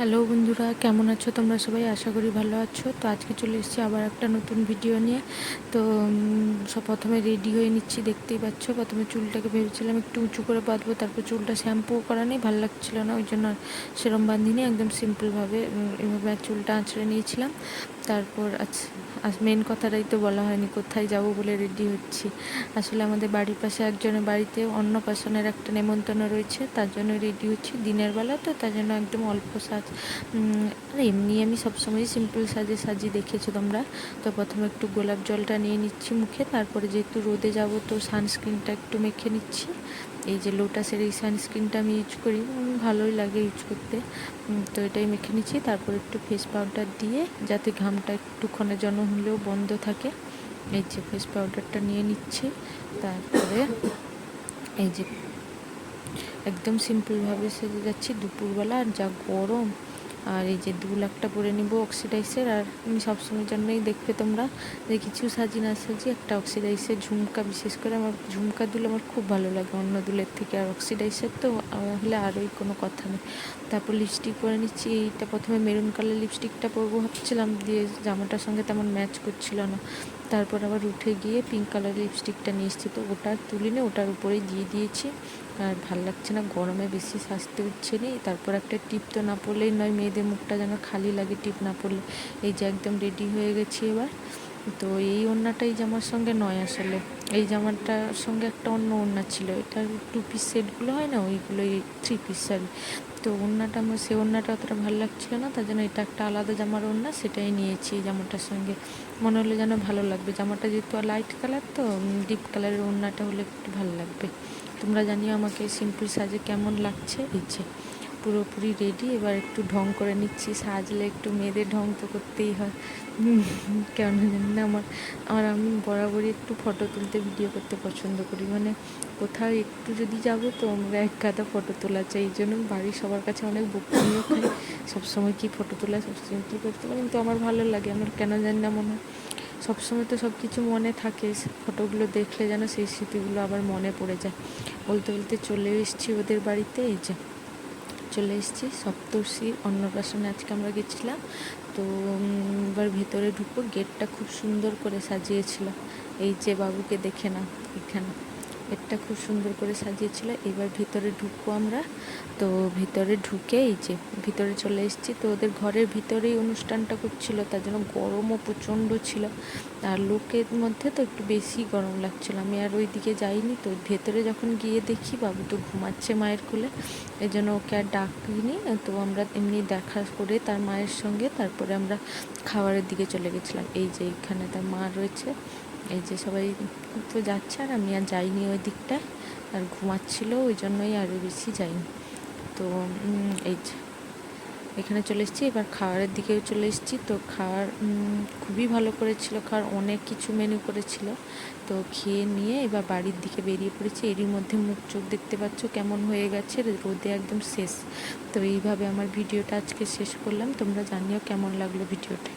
Hello বন্ধুরা, কেমন আছো তোমরা সবাই? আশা করি ভালো আছো। তো আজকে চলে এসেছি আবার একটা নতুন ভিডিও নিয়ে। তো সব প্রথমে রেডি হয়ে নিচ্ছি, দেখতেই পাচ্ছ। প্রথমে চুলটাকে ভেবেছিলাম একটু উঁচু করে বাঁধবো, তারপর চুলটা শ্যাম্পু করা নেই, ভালো লাগছিল না, ওই জন্য আর সেরম বাঁধিনি, একদম সিম্পলভাবে এভাবে আর চুলটা আঁচড়ে নিয়েছিলাম। তারপর আজ আজ মেন কথাটাই তো বলা হয়নি, কোথায় যাব বলে রেডি হচ্ছি। আসলে আমাদের বাড়ির পাশে একজনের বাড়িতে অন্নপ্রাশনের একটা নেমন্তন্ন রয়েছে, তার জন্য রেডি হচ্ছি দিনের বেলা, তো তার জন্য একদম অল্প সাজ আর এমনি আমি সবসময় সিম্পল সাজে সাজিয়ে দেখেছ তোমরা। তো প্রথমে একটু গোলাপ জলটা নিয়ে নিচ্ছি মুখে, তারপরে যেহেতু রোদে যাব তো সানস্ক্রিনটা একটু মেখে নিচ্ছি। এই যে লোটাসের এই সানস্ক্রিনটা আমি ইউজ করি ভালোই লাগে ইউজ করতে। তো এটাই মেখে নিচ্ছি, তারপর একটু ফেস পাউডার দিয়ে, যাতে ঘামটা একটুক্ষণের জন্য হলেও বন্ধ থাকে, এই যে ফেস পাউডারটা নিয়ে নিচ্ছি। তারপরে এই যে একদম সিম্পলভাবে সেজে যাচ্ছি। দুপুরবেলা আর যা গরম। আর এই যে দু লাখটা পরে নিব অক্সিডাইসের। আর আমি সবসময়ের জন্যই দেখবে তোমরা যে কিছু সাজি না সাজি একটা অক্সিডাইসের ঝুমকা, বিশেষ করে আমার ঝুমকা দুল আমার খুব ভালো লাগে। অন্য দুলের থেকে আর অক্সিডাইসের তো হলে আরোই কোনো কথা নেই। তারপর লিপস্টিক পরে নিচ্ছি। এইটা প্রথমে মেরুন কালার লিপস্টিকটা পরবো ভাবছিলাম। দিয়ে জামাটার সঙ্গে তেমন ম্যাচ করছিল না। তারপর আবার উঠে গিয়ে পিঙ্ক কালার লিপস্টিকটা নিয়ে এসেছি। তো ওটা তুলিনি ওটার উপরেই দিয়ে দিয়েছি। আর ভালো লাগছে না, গরমে বেশি সাজতে উঠছে নি, তারপর একটা টিপ তো না পরলেই নয়, মেয়েদের মুখটা যেন খালি লাগে, টিপ না পরলে এই যে একদম রেডি হয়ে গেছি এবার। তো এই ওড়নাটাই জামার সঙ্গে নয় আসলে। এই জামাটার সঙ্গে একটা অন্য ওড়না ছিল এটা টু পিস সেটগুলো হয় না ওইগুলোই থ্রি পিস শাড়ি। তো ওড়নাটা আমার সেই ওড়নাটা অতটা ভালো লাগছিল না, তার জন্য এটা একটা আলাদা জামার ওড়না, সেটাই নিয়েছি এই জামাটার সঙ্গে। মনে হলো যেন ভালো লাগবে। জামাটা যেহেতু লাইট কালার তো ডিপ কালারের ওড়নাটা হলে একটু ভালো লাগবে। তোমরা জানিও আমাকে সিম্পল সাজে কেমন লাগছে। এই পুরোপুরি রেডি এবার একটু ঢং করে নিচ্ছি। সাজলে একটু মেয়েদের ঢং তো করতেই হয়। কেন জানি না, আমার আমার আমি বরাবরই একটু ফটো তুলতে ভিডিও করতে পছন্দ করি। মানে কোথাও একটু যদি যাব তো আমরা এক গাদা ফটো তোলা চাই। এই জন্য বাড়ির সবার কাছে অনেক বকুনিও খাই। সবসময় কি ফটো তোলা, সবসময় কী করতে পারি? কিন্তু আমার ভালো লাগে। আমার কেন জানি না মনে হয়। সবসময় তো সব কিছু মনে থাকে। ফটোগুলো দেখলে যেন সেই স্মৃতিগুলো আবার মনে পড়ে যায়। বলতে বলতে চলে এসেছি ওদের বাড়িতে, এই যে চলে এসেছি সপ্তর্ষির অন্নপ্রাশনে আজকে আমরা গেছিলাম। তো এবার ভেতরে ঢুকো গেটটা খুব সুন্দর করে সাজিয়েছিল। এই যে বাবুকে দেখে না এখানে। গেটটা খুব সুন্দর করে সাজিয়েছিল। এবার ভিতরে ঢুকবো আমরা। তো ভিতরে ঢুকে এই যে ভিতরে চলে এসেছি। তো ওদের ঘরের ভিতরেই অনুষ্ঠানটা করছিল। তার জন্য গরমও প্রচণ্ড ছিল। আর লোকের মধ্যে তো একটু বেশি গরম লাগছিল। আমি আর ওই দিকে যাইনি। তো ভেতরে যখন গিয়ে দেখি বাবু তো ঘুমাচ্ছে মায়ের কোলে। এই জন্য ওকে আর ডাকিনি। তো আমরা এমনি দেখা করে তার মায়ের সঙ্গে তারপরে আমরা খাবারের দিকে চলে গেছিলাম। এই যে এখানে তার মা রয়েছে। এই যে সবাই তো যাচ্ছে আর আমি আর যাইনি ওই দিকটায় আর ঘুমাচ্ছিল, ওই জন্যই আরও বেশি যাইনি। তো এই যে, এখানে চলে এসেছি, এবার খাওয়ারের দিকেও চলে এসেছি। তো খাওয়ার খুবই ভালো করেছিল খাওয়ার অনেক কিছু মেনু করেছিল। তো খেয়ে নিয়ে এবার বাড়ির দিকে বেরিয়ে পড়েছি। এরই মধ্যে মুখ চোখ দেখতে পাচ্ছ কেমন হয়ে গেছে, রোদে একদম শেষ। তো এইভাবে আমার ভিডিওটা আজকে শেষ করলাম। তোমরা জানিও কেমন লাগল ভিডিওটা।